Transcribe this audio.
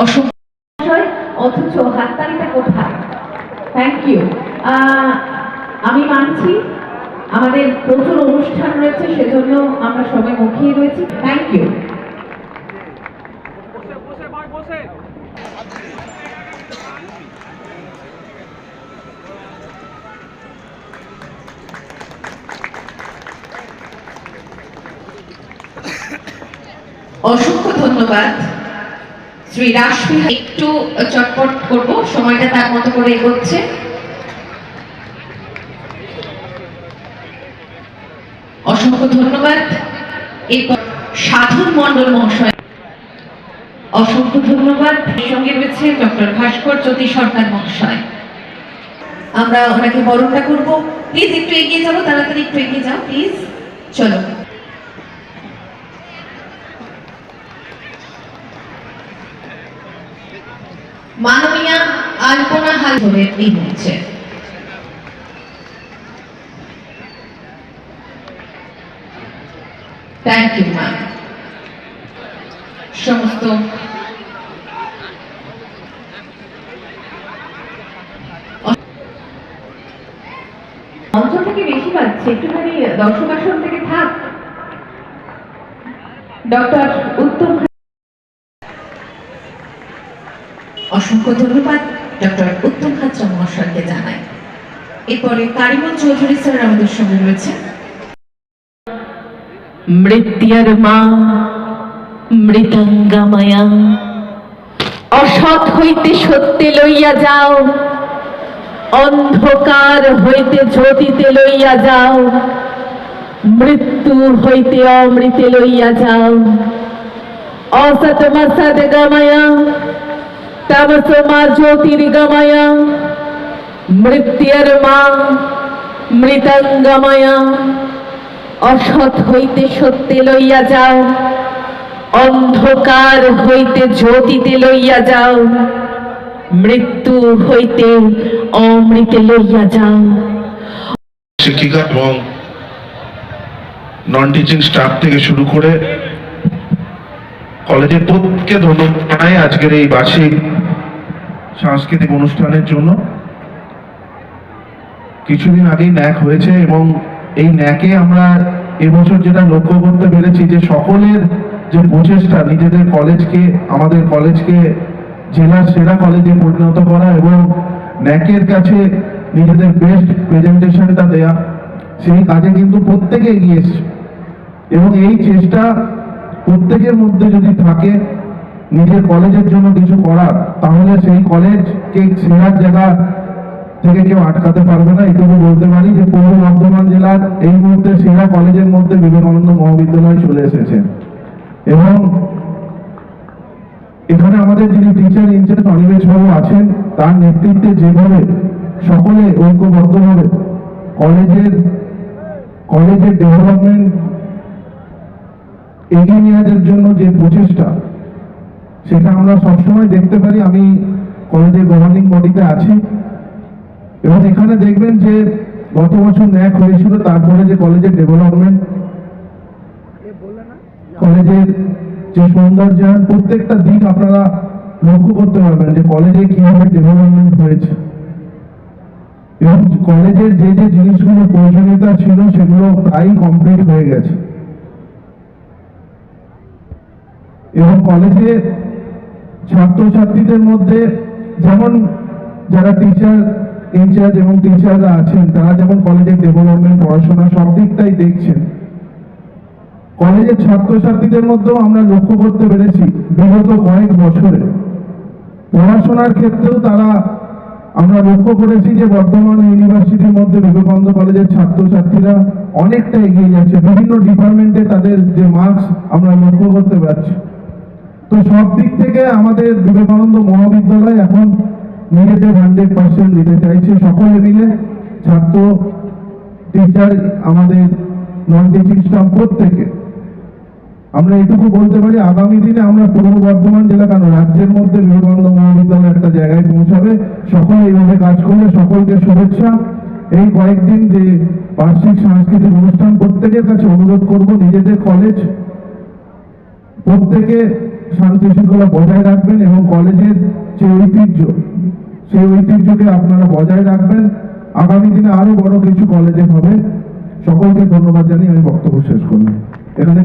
অসংখ্য অথচ হাততালিটা কোথায়? থ্যাংক ইউ আমি মানছি, আমাদের প্রচুর অনুষ্ঠান রয়েছে, সেজন্য আমরা সবাই মুখিয়ে রয়েছি। থ্যাংক ইউ অসংখ্য ধন্যবাদ। শ্রী রাসবিহারী, একটু চটপট করব, সময়টা তার মতো করে এগোচ্ছে। অসংখ্য ধন্যবাদ। এরপর সাধন মণ্ডল মহাশয়। অসংখ্য ধন্যবাদ। সঙ্গে রয়েছে ডক্টর ভাস্কর জ্যোতি সরকার মহাশয়। আমরা ওনাকে বরণটা করব। প্লিজ একটু এগিয়ে যাব, তাড়াতাড়ি একটু এগিয়ে যাও, প্লিজ। চলো। মাননীয়া আলপনা হাল ধরে এই হচ্ছে থ্যাংক ইউ ম্যাম সমস্ত মঞ্চ থেকে বেশি পাচ্ছে, একটুখানি দর্শক আসন থেকে থাক। ডক্টর উত্তম অসংখ্য ধন্যবাদ ডক্টর উত্তম খাত্রা মহাশয়কে জানাই এরপরে কারিমন চৌধুরী স্যার আমাদের সঙ্গে রয়েছে মৃত্যুর মা মৃতঙ্গময়া অসৎ হইতে সত্যে লইয়া যাও, অন্ধকার হইতে জ্যোতিতে লইয়া যাও, মৃত্যু হইতে অমৃতে লইয়া যাও। অসতমা সদগময়া তমসমা জ্যোতির্গময়া মৃত্যুর মা মৃতঙ্গময়া অসৎ হইতে সত্যে লইয়া যাও, অন্ধকার হইতে জ্যোতিতে লইয়া যাও, মৃত্যু হইতে অমৃতে লইয়া যাও। শিক্ষিকা এবং নন টিচিং স্টাফ থেকে শুরু করে কলেজের প্রত্যেককে ধন্যবাদ জানাই আজকের এই বার্ষিক সাংস্কৃতিক অনুষ্ঠানের জন্য। কিছুদিন আগেই ন্যাক হয়েছে এবং এই ন্যাকে আমরা এবছর যেটা লক্ষ্য করতে পেরেছি যে সকলের যে প্রচেষ্টা নিজেদের কলেজকে, আমাদের কলেজকে, জেলার সেরা কলেজে পরিণত করা এবং ন্যাকের কাছে নিজেদের বেস্ট প্রেজেন্টেশনটা দেয়া, সেই কাজে কিন্তু প্রত্যেকে এগিয়ে এসছে। এবং এই চেষ্টা প্রত্যেকের মধ্যে যদি থাকে, নিজের কলেজের জন্য কিছু করার, তাহলে সেই কলেজকে সেরার জায়গা থেকে কেউ আটকাতে পারবে না। এটুকু বলতে পারি যে পূর্ব বর্ধমান জেলার এই মুহূর্তে সেরা কলেজের মধ্যে বিবেকানন্দ মহাবিদ্যালয় চলে এসেছে। এবং এখানে আমাদের যিনি টিচার ইনচার্জ অনিমেষ বাবু আছেন, তার নেতৃত্বে যেভাবে সকলে ঐক্যবদ্ধভাবে কলেজের কলেজের ডেভেলপমেন্ট এগিয়ে নিয়ে যাওয়ার জন্য যে প্রচেষ্টা, সেটা আমরা সবসময় দেখতে পারি। আমি কলেজের গভর্নিং বডিতে আছি। এবং এখানে দেখবেন যে গত বছর ন্যাক হয়েছিল, তারপরে যে কলেজের ডেভেলপমেন্ট কলেজের যে সৌন্দর্যায়ন, প্রত্যেকটা দিক আপনারা লক্ষ্য করতে পারবেন যে কলেজে কীভাবে ডেভেলপমেন্ট হয়েছে। এবং কলেজের যে যে জিনিসগুলো প্রয়োজনীয়তা ছিল, সেগুলো প্রায় কমপ্লিট হয়ে গেছে। এবং কলেজে ছাত্রছাত্রীদের মধ্যে যেমন যারা টিচার ইনচার্জ এবং টিচাররা আছেন, তারা যেমন কলেজের ডেভেলপমেন্ট পড়াশোনা সব দিকটাই দেখছেন। কলেজের ছাত্রছাত্রীদের মধ্যেও আমরা লক্ষ্য করতে পেরেছি বিগত কয়েক বছরে। পড়াশোনার ক্ষেত্রেও তারা আমরা লক্ষ্য করেছি যে বর্ধমান ইউনিভার্সিটির মধ্যে বিবেকানন্দ কলেজের ছাত্রছাত্রীরা অনেকটা এগিয়ে যাচ্ছে। বিভিন্ন ডিপার্টমেন্টে তাদের যে মার্কস আমরা লক্ষ্য করতে পারছি। তো সব দিক থেকে আমাদের বিবেকানন্দ মহাবিদ্যালয় এখন নিজেদের হান্ড্রেড পার্সেন্ট দিতে চাইছে। সকলে মিলে ছাত্র টিচার আমাদের নন টিচিং স্টাফ প্রত্যেকে। আমরা এটুকু বলতে পারি, আগামী দিনে আমরা পূর্ব বর্ধমান জেলা কেন রাজ্যের মধ্যে বিবেকানন্দ মহাবিদ্যালয় একটা জায়গায় পৌঁছাবে? সকলে এইভাবে কাজ করলে সকলকে শুভেচ্ছা। এই কয়েকদিন যে বার্ষিক সাংস্কৃতিক অনুষ্ঠান, প্রত্যেকের কাছে অনুরোধ করব, নিজেদের কলেজ প্রত্যেকে শান্তি শৃঙ্খলা বজায় রাখবেন এবং কলেজের যে ঐতিহ্য, সেই ঐতিহ্যকে আপনারা বজায় রাখবেন। আগামী দিনে আরও বড় কিছু কলেজে হবে। সকলকে ধন্যবাদ জানিয়ে আমি বক্তব্য শেষ করলাম। এখানে